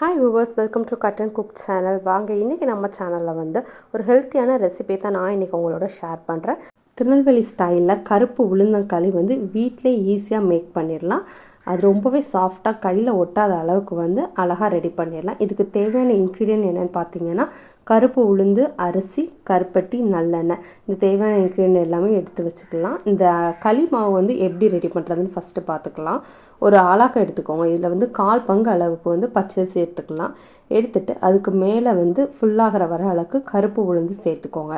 Hi viewers welcome to cut and cook channel வாங்க இன்றைக்கி நம்ம சேனலில் வந்து ஒரு ஹெல்த்தியான ரெசிபி தான் நான் இன்றைக்கி உங்களோட ஷேர் பண்ணுறேன் திருநெல்வேலி ஸ்டைலில் கருப்பு உளுந்தங்களி வந்து வீட்டிலே ஈஸியாக மேக் பண்ணிடலாம். அது ரொம்பவே சாஃப்டாக கையில் ஒட்டாத அளவுக்கு வந்து அழகாக ரெடி பண்ணிடலாம். இதுக்கு தேவையான இன்க்ரீடியன்ட் என்னென்னு பார்த்தீங்கன்னா கருப்பு உளுந்து அரிசி கருப்பட்டி நல்லெண்ணெய். இந்த தேவையான இன்க்ரீடியன்ட் எல்லாமே எடுத்து வச்சுக்கலாம். இந்த களி மாவு வந்து எப்படி ரெடி பண்ணுறதுன்னு ஃபஸ்ட்டு பார்த்துக்கலாம். ஒரு ஆளாக்க எடுத்துக்கோங்க. இதில் வந்து கால் பங்கு அளவுக்கு வந்து பச்சரிசி எடுத்துக்கலாம். எடுத்துட்டு அதுக்கு மேலே வந்து ஃபுல்லாகிற வர அளவுக்கு கருப்பு உளுந்து சேர்த்துக்கோங்க.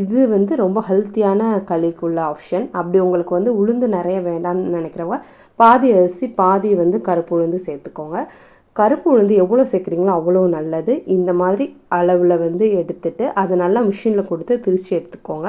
இது வந்து ரொம்ப ஹெல்த்தியான களிக்குள்ள ஆப்ஷன் அப்படி உங்களுக்கு வந்து உளுந்து நிறைய வேண்டாம்னு நினைக்கிறவங்க பாதி அரிசி பாதி வந்து கருப்பு உளுந்து சேர்த்துக்கோங்க. கருப்பு உளுந்து எவ்வளோ சேர்க்குறீங்களோ அவ்வளோ நல்லது. இந்த மாதிரி அளவில் வந்து எடுத்துட்டு அதை நல்லா மிஷினில் கொடுத்து திரித்து எடுத்துக்கோங்க.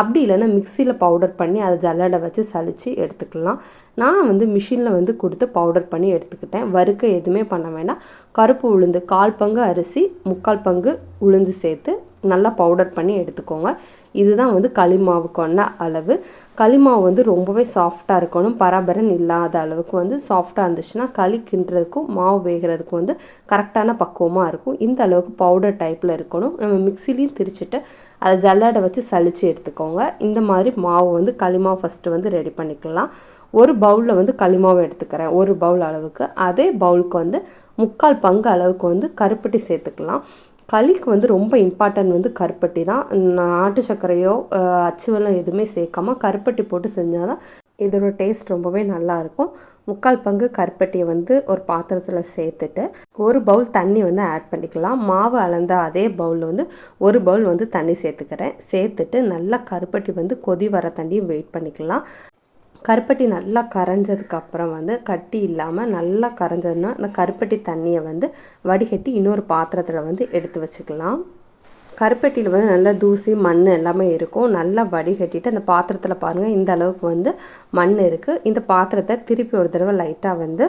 அப்படி இல்லைன்னா மிக்சியில் பவுடர் பண்ணி அதை ஜல்லடை வச்சு சலித்து எடுத்துக்கலாம். நான் வந்து மிஷினில் வந்து கொடுத்து பவுடர் பண்ணி எடுத்துக்கிட்டேன். வறுக்க எதுவுமே பண்ண வேண்டாம். கருப்பு உளுந்து கால் பங்கு அரிசி முக்கால் பங்கு உளுந்து சேர்த்து நல்லா பவுடர் பண்ணி எடுத்துக்கோங்க. இதுதான் வந்து களிமாவுக்கான அளவு. களிமாவு வந்து ரொம்பவே சாஃப்டாக இருக்கணும். பராபரன் இல்லாத அளவுக்கு வந்து சாஃப்டாக இருந்துச்சுன்னா களி கிண்டுறதுக்கும் மாவு வேகிறதுக்கும் வந்து கரெக்டான பக்குவமாக இருக்கும். இந்த அளவுக்கு பவுடர் டைப்பில் இருக்கணும். நம்ம மிக்சிலையும் திரிச்சிட்டு அதை ஜல்லடை வச்சு சளிச்சு எடுத்துக்கோங்க. இந்த மாதிரி மாவு வந்து களிமாவு ஃபஸ்ட்டு வந்து ரெடி பண்ணிக்கலாம். ஒரு பவுலில் வந்து களிமாவை எடுத்துக்கிறேன். ஒரு பவுல் அளவுக்கு. அதே பவுலுக்கு வந்து முக்கால் பங்கு அளவுக்கு வந்து கருப்பட்டி சேர்த்துக்கலாம். களிக்கு வந்து ரொம்ப இம்பார்ட்டன்ட் வந்து கருப்பட்டி தான். நாட்டு சர்க்கரையோ அச்சுவெல்லாம் எதுவுமே சேர்க்காம கருப்பட்டி போட்டு செஞ்சால் தான் இதோட டேஸ்ட் ரொம்பவே நல்லாயிருக்கும் முக்கால் பங்கு கருப்பட்டியை வந்து ஒரு பாத்திரத்தில் சேர்த்துட்டு ஒரு பவுல் தண்ணி வந்து ஆட் பண்ணிக்கலாம். மாவு அளந்த அதே பவுலில் வந்து ஒரு பவுல் வந்து தண்ணி சேர்த்துக்கிறேன். சேர்த்துட்டு நல்லா கருப்பட்டி வந்து கொதி வர தண்ணியும் வெயிட் பண்ணிக்கலாம். கருப்பட்டி நல்லா கரைஞ்சதுக்கப்புறம் வந்து கட்டி இல்லாமல் நல்லா கரைஞ்சதுன்னா அந்த கருப்பட்டி தண்ணியை வந்து வடிகட்டி இன்னொரு பாத்திரத்தில் வந்து எடுத்து வச்சுக்கலாம். கருப்பெட்டியில் வந்து நல்லா தூசி மண் எல்லாமே இருக்கும். நல்லா வடிகட்டிட்டு அந்த பாத்திரத்தில் பாருங்கள் இந்த அளவுக்கு வந்து மண் இருக்குது இந்த பாத்திரத்தை திருப்பி ஒரு தடவை லைட்டாக வந்து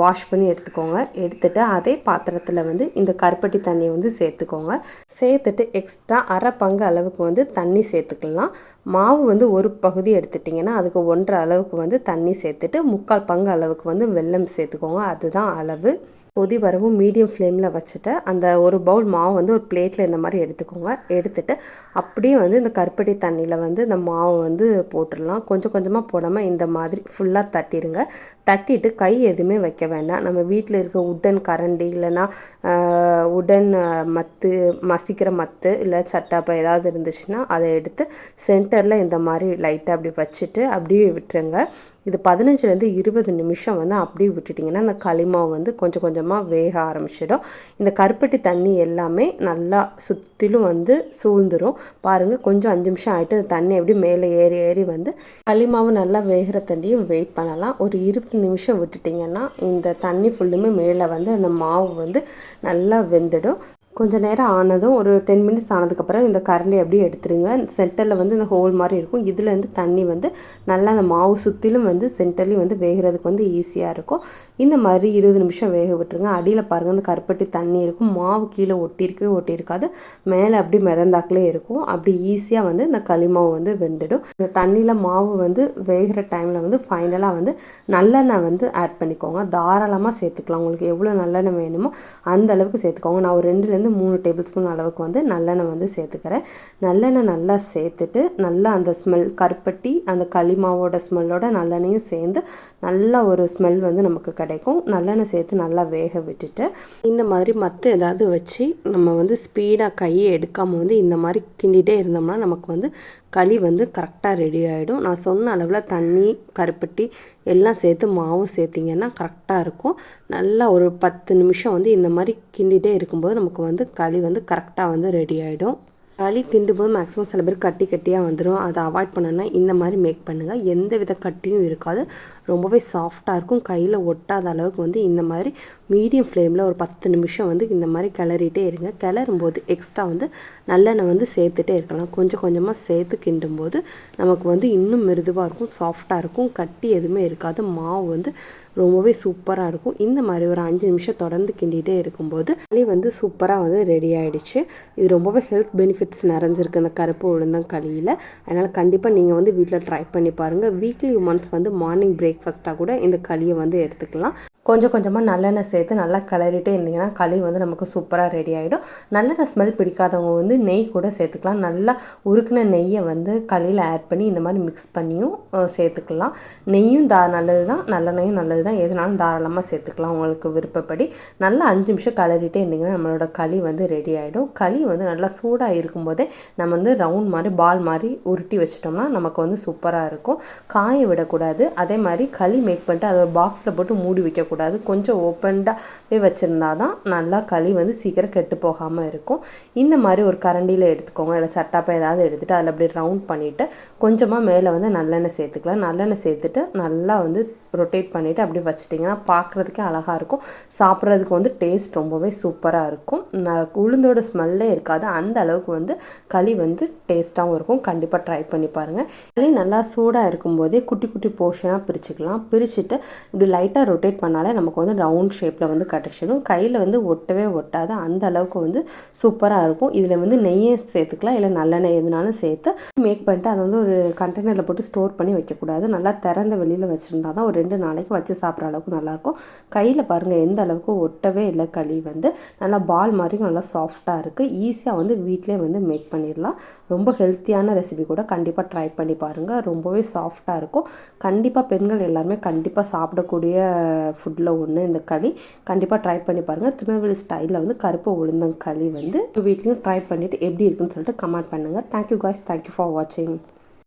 வாஷ் பண்ணி எடுத்துக்கோங்க. எடுத்துகிட்டு அதே பாத்திரத்தில் வந்து இந்த கருப்பட்டி தண்ணியை வந்து சேர்த்துக்கோங்க. சேர்த்துட்டு எக்ஸ்ட்ரா அரை பங்கு அளவுக்கு வந்து தண்ணி சேர்த்துக்கலாம். மாவு வந்து ஒரு பகுதி எடுத்துட்டிங்கன்னா அதுக்கு ஒன்றரை அளவுக்கு வந்து தண்ணி சேர்த்துட்டு முக்கால் பங்கு அளவுக்கு வந்து வெல்லம் சேர்த்துக்கோங்க. அதுதான் அளவு. கொதி வரவும் மீடியம் ஃப்ளேமில் வச்சுட்டு அந்த ஒரு பவுல் மாவு வந்து ஒரு பிளேட்டில் இந்த மாதிரி எடுத்துக்கோங்க. எடுத்துட்டு அப்படியே வந்து இந்த கருப்பட்டி தண்ணியில் வந்து இந்த மாவு வந்து போட்டுடலாம். கொஞ்சம் கொஞ்சமாக போடாமல் இந்த மாதிரி ஃபுல்லாக தட்டிடுங்க தட்டிட்டு கை எதுவுமே வைக்க வேண்டாம். நம்ம வீட்டில் இருக்க உட்டன் கரண்டி இல்லைன்னா உடன் மத்து மசிக்கிற மத்து இல்லை சட்டாப்பை ஏதாவது இருந்துச்சுன்னா அதை எடுத்து சென்டரில் இந்த மாதிரி லைட்டாக அப்படி வச்சுட்டு அப்படியே விட்டுருங்க. இது பதினஞ்சுலேருந்து இருபது நிமிஷம் வந்து அப்படியே விட்டுட்டிங்கன்னா அந்த களிமாவு வந்து கொஞ்சம் கொஞ்சமாக வேக ஆரம்பிச்சிடும். இந்த கருப்பட்டி தண்ணி எல்லாமே நல்லா சுற்றிலும் வந்து சூழ்ந்துடும் பாருங்கள் கொஞ்சம் அஞ்சு நிமிஷம் ஆகிட்டு அந்த தண்ணி எப்படி மேலே ஏறி ஏறி வந்து களிமாவு நல்லா வேகிற தண்ணியும் வெயிட் பண்ணலாம். ஒரு இருபது நிமிஷம் விட்டுட்டிங்கன்னா இந்த தண்ணி ஃபுல்லுமே மேலே வந்து அந்த மாவு வந்து நல்லா வெந்துடும். கொஞ்சம் நேரம் ஆனதும் ஒரு டென் மினிட்ஸ் ஆனதுக்கப்புறம் இந்த கரண்டி அப்படியே எடுத்துருங்க. சென்டரில் வந்து இந்த ஹோல் மாதிரி இருக்கும். இதுலேருந்து தண்ணி வந்து நல்லா அந்த மாவு சுற்றிலும் வந்து சென்டர்லேயும் வந்து வேகிறதுக்கு வந்து ஈஸியாக இருக்கும். இந்த மாதிரி இருபது நிமிஷம் வேக விட்டுருங்க. அடியில் பாருங்கள் அந்த கருப்பட்டி தண்ணி இருக்கும். மாவு கீழே ஒட்டியிருக்கவே ஒட்டியிருக்காது. மேலே அப்படி மிதந்தாக்கிலே இருக்கும். அப்படி ஈஸியாக வந்து இந்த களிமாவு வந்து வெந்துடும். இந்த தண்ணியில் மாவு வந்து வேகிற டைமில் வந்து ஃபைனலாக வந்து நல்லெண்ணெய் வந்து ஆட் பண்ணிக்கோங்க. தாராளமாக சேர்த்துக்கலாம். உங்களுக்கு எவ்வளோ நல்லெண்ணெய் வேணுமோ அந்த அளவுக்கு சேர்த்துக்கோங்க. நான் ஒரு ரெண்டுலேருந்து வந்து மூணு டேபிள் ஸ்பூன் அளவுக்கு வந்து நல்லெண்ணெய் வந்து சேர்த்துக்கிறேன். நல்லெண்ணெய் நல்லா சேர்த்துட்டு நல்லா அந்த ஸ்மெல் கருப்பட்டி அந்த களிமாவோட ஸ்மெல்லோட நல்லெண்ணையும் சேர்ந்து நல்ல ஒரு ஸ்மெல் வந்து நமக்கு கிடைக்கும். நல்லெண்ணெய் சேர்த்து நல்லா வேக விட்டுட்டு இந்த மாதிரி மற்ற ஏதாவது வச்சு நம்ம வந்து ஸ்பீடாக கையை எடுக்காமல் வந்து இந்த மாதிரி கிண்டிகிட்டே இருந்தோம்னா நமக்கு வந்து களி வந்து கரெக்டாக ரெடி ஆகிடும் நான் சொன்ன அளவில் தண்ணி கருப்பட்டி எல்லாம் சேர்த்து மாவும் சேர்த்திங்கன்னா கரெக்டாக இருக்கும். நல்லா ஒரு பத்து நிமிஷம் வந்து இந்த மாதிரி கிண்டிகிட்டே இருக்கும்போது நமக்கு வந்து களி வந்து கரெக்டாக வந்து ரெடி ஆகிடும் களி கிண்டும்போது மேக்ஸிமம் சில பேர் கட்டி கட்டியாக வந்துடும் அதை அவாய்ட் பண்ணணும்னா இந்த மாதிரி மேக் பண்ணுங்கள் எந்த வித கட்டியும் இருக்காது. ரொம்பவே சாஃப்டாக இருக்கும். கையில் ஒட்டாத அளவுக்கு வந்து இந்த மாதிரி மீடியம் ஃப்ளேமில் ஒரு பத்து நிமிஷம் வந்து இந்த மாதிரி கிளறிட்டே இருங்க. கிளறும்போது எக்ஸ்ட்ரா வந்து நல்லெண்ணெய் வந்து சேர்த்துட்டே இருக்கலாம். கொஞ்சம் கொஞ்சமாக சேர்த்து கிண்டும்போது நமக்கு வந்து இன்னும் மிருதுவாக இருக்கும் சாஃப்டாக இருக்கும். கட்டி எதுவுமே இருக்காது. மாவு வந்து ரொம்பவே சூப்பராக இருக்கும். இந்த மாதிரி ஒரு அஞ்சு நிமிஷம் தொடர்ந்து கிண்டிகிட்டே இருக்கும்போது களி வந்து சூப்பராக வந்து ரெடி ஆகிடுச்சு இது ரொம்பவே ஹெல்த் பெனிஃபிட்ஸ் நிறைஞ்சிருக்கு அந்த கருப்பு உளுந்தம் களியில் அதனால் கண்டிப்பாக நீங்கள் வந்து வீட்டில் ட்ரை பண்ணி பாருங்கள் வீக்லி ஒன்ஸ் வந்து மார்னிங் பிரேக் பிரேக்ஃபாஸ்ட்டாக கூட இந்த களியை வந்து எடுத்துக்கலாம். கொஞ்சம் கொஞ்சமாக நல்லெண்ணெய் சேர்த்து நல்லா கிளறிட்டே இருந்தீங்கன்னா களி வந்து நமக்கு சூப்பராக ரெடி ஆகிடும் நல்லெண்ணெய் ஸ்மெல் பிடிக்காதவங்க வந்து நெய் கூட சேர்த்துக்கலாம். நல்லா உருக்கின நெய்யை வந்து களியில் ஆட் பண்ணி இந்த மாதிரி மிக்ஸ் பண்ணியும் சேர்த்துக்கலாம். நெய்யும் தா நல்லது தான் நல்லெண்ணெயும் நல்லது தான் எதுனாலும் தாராளமாக சேர்த்துக்கலாம் உங்களுக்கு விருப்பப்படி. நல்லா அஞ்சு நிமிஷம் கிளறிட்டே இருந்தீங்கன்னா நம்மளோட களி வந்து ரெடி ஆகிடும் களி வந்து நல்லா சூடாக இருக்கும்போதே நம்ம வந்து ரவுண்ட் மாதிரி பால் மாதிரி உருட்டி வச்சிட்டோம்னா நமக்கு வந்து சூப்பராக இருக்கும். காய விடக்கூடாது. அதே மாதிரி களி மேக் பண்ணிட்டு அதை ஒரு பாக்ஸில் போட்டு மூடி வைக்கக்கூடாது. கொஞ்சம் ஓப்பன்டாகவே வச்சுருந்தா தான் நல்லா களி வந்து சீக்கிரம் கெட்டு போகாமல் இருக்கும். இந்த மாதிரி ஒரு கரண்டியில் எடுத்துக்கோங்க. இல்லை சட்டாப்பை ஏதாவது எடுத்துகிட்டு அதில் அப்படியே ரவுண்ட் பண்ணிவிட்டு கொஞ்சமாக மேலே வந்து நல்லெண்ணெய் சேர்த்துக்கலாம். நல்லெண்ணெய் சேர்த்துட்டு நல்லா வந்து ரொட்டேட் பண்ணிவிட்டு அப்படியே வச்சிட்டிங்கன்னா பார்க்குறதுக்கே அழகாக இருக்கும். சாப்பிட்றதுக்கு வந்து டேஸ்ட் ரொம்பவே சூப்பராக இருக்கும். உளுந்தோட ஸ்மெல்லே இருக்காது. அந்த அளவுக்கு வந்து களி வந்து டேஸ்ட்டாகவும் இருக்கும். கண்டிப்பாக ட்ரை பண்ணி பாருங்கள் களி நல்லா சூடாக இருக்கும்போதே குட்டி குட்டி போர்ஷனாக பிரிச்சுக்கலாம். பிரிச்சுக்கலாம் பிரிச்சுட்டு இப்படி லைட்டாக ரொட்டேட் பண்ணாலே நமக்கு வந்து ரவுண்ட் ஷேப்பில் வந்து கிடச்சிடும் கையில் வந்து ஒட்டவே ஒட்டாது. அந்த அளவுக்கு வந்து சூப்பராக இருக்கும். இதில் வந்து நெய்யை சேர்த்துக்கலாம். இல்லை நல்லெண்ணெய் எதுனாலும் சேர்த்து மேக் பண்ணிட்டு அதை வந்து ஒரு கண்டெய்னரில் போட்டு ஸ்டோர் பண்ணி வைக்கக்கூடாது. நல்லா திறந்த வெளியில் வச்சுருந்தா தான் ஒரு ரெண்டு நாளைக்கு வச்சு சாப்பிட்ற அளவுக்கு நல்லாயிருக்கும். கையில் பாருங்கள் எந்த அளவுக்கு ஒட்டவே இல்லை களி வந்து. நல்லா பால் மாதிரி நல்லா சாஃப்டாக இருக்குது ஈஸியாக வந்து வீட்டிலே வந்து மேக் பண்ணிடலாம். ரொம்ப ஹெல்த்தியான ரெசிபி கூட கண்டிப்பாக ட்ரை பண்ணி பாருங்கள் ரொம்பவே சாஃப்டாக இருக்கும். கண்டிப்பாக பெண்கள் எல்லாருமே கண்டிப்பாக சாப்பிடக்கூடிய ஃபுட்டில் ஒன்று இந்த களி. கண்டிப்பாக ட்ரை பண்ணி பாருங்கள் திருநெல்வேலி ஸ்டைலில் வந்து கருப்பு உளுந்தங்களி வந்து வீட்லேயும் ட்ரை பண்ணிவிட்டு எப்படி இருக்குன்னு சொல்லிட்டு கமெண்ட் பண்ணுங்கள் தேங்க்யூ காய்ஸ் தேங்க்யூ ஃபார் வாட்சிங்